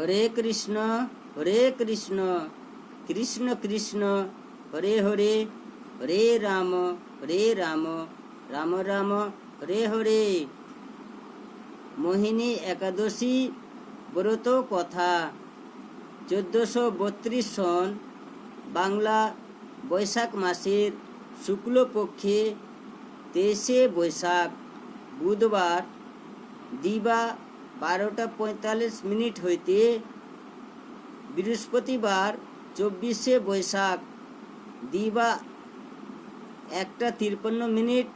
হরে কৃষ্ণ হরে কৃষ্ণ কৃষ্ণ কৃষ্ণ, হরে হরে হরে রাম হরে রাম রাম রাম, হরে হরে। মোহিনী একাদশী ব্রত কথা, চোদ্দশো বত্রিশ সন বাংলা বৈশাখ মাসের শুক্লপক্ষে তেইশে বৈশাখ, বুধবার দিবা বারোটা পঁয়তাল্লিশ মিনিট হইতে বৃহস্পতিবার চব্বিশে বৈশাখ, দিবা একটা তিরপন্ন মিনিট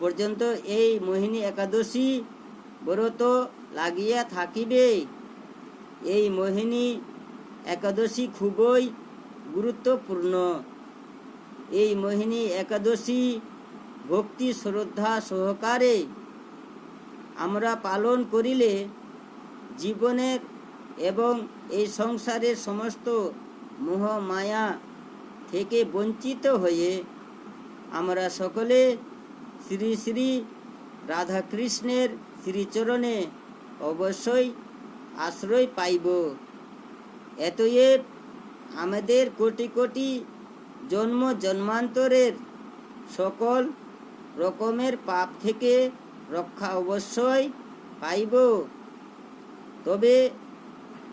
পর্যন্ত এই মোহিনী একাদশী ব্রত লাগিয়া থাকিবে। এই মোহিনী একাদশী খুবই গুরুত্বপূর্ণ। এই মোহিনী একাদশী ভক্তি শ্রদ্ধা সহকারে আমরা পালন করিলে জীবনের এবং এই সংসারের সমস্ত মোহ মায়া থেকে বঞ্চিত হয়ে আমরা সকলে শ্রী শ্রী রাধাকৃষ্ণের শ্রীচরণে অবশ্যই আশ্রয় পাইব। এতএব আমাদের কোটি কোটি জন্ম জন্মান্তরের সকল রকমের পাপ থেকে রক্ষা অবশ্যই পাইব। তবে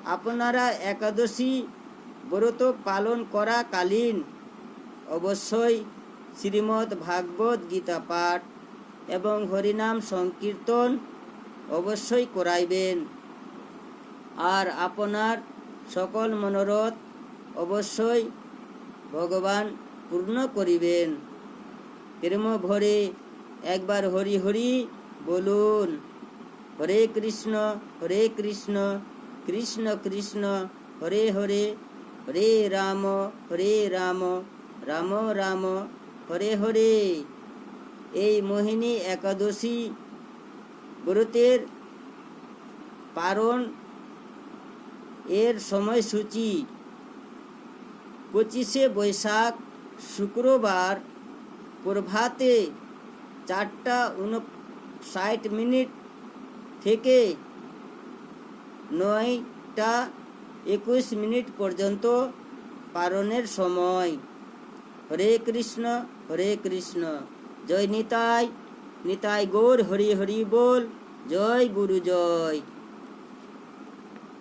আপনারা একাদশী ব্রত পালন করাকালীন অবশ্যই শ্রীমদ্ ভাগবত গীতা পাঠ এবং হরিনাম সংকীর্তন অবশ্যই করাইবেন। আর আপনার সকল মনোরথ অবশ্যই ভগবান পূর্ণ করিবেন। প্রেম ভরে একবার হরি হরি বলুন, হরে কৃষ্ণ হরে কৃষ্ণ কৃষ্ণ কৃষ্ণ, হরে হরে হরে রাম হরে রাম রাম রাম, হরে হরে। এই মোহিনী একাদশী ব্রতের পারণ এর সময়সূচি পঁচিশে বৈশাখ শুক্রবার প্রভাতে চারটা উনষাট মিনিট থেকে নয়টা একুশ মিনিট পর্যন্ত পালনের সময়। হরে কৃষ্ণ হরে কৃষ্ণ। জয় নিতাই নিতাই গৌর, হরি হরি বল। জয় গুরু জয়।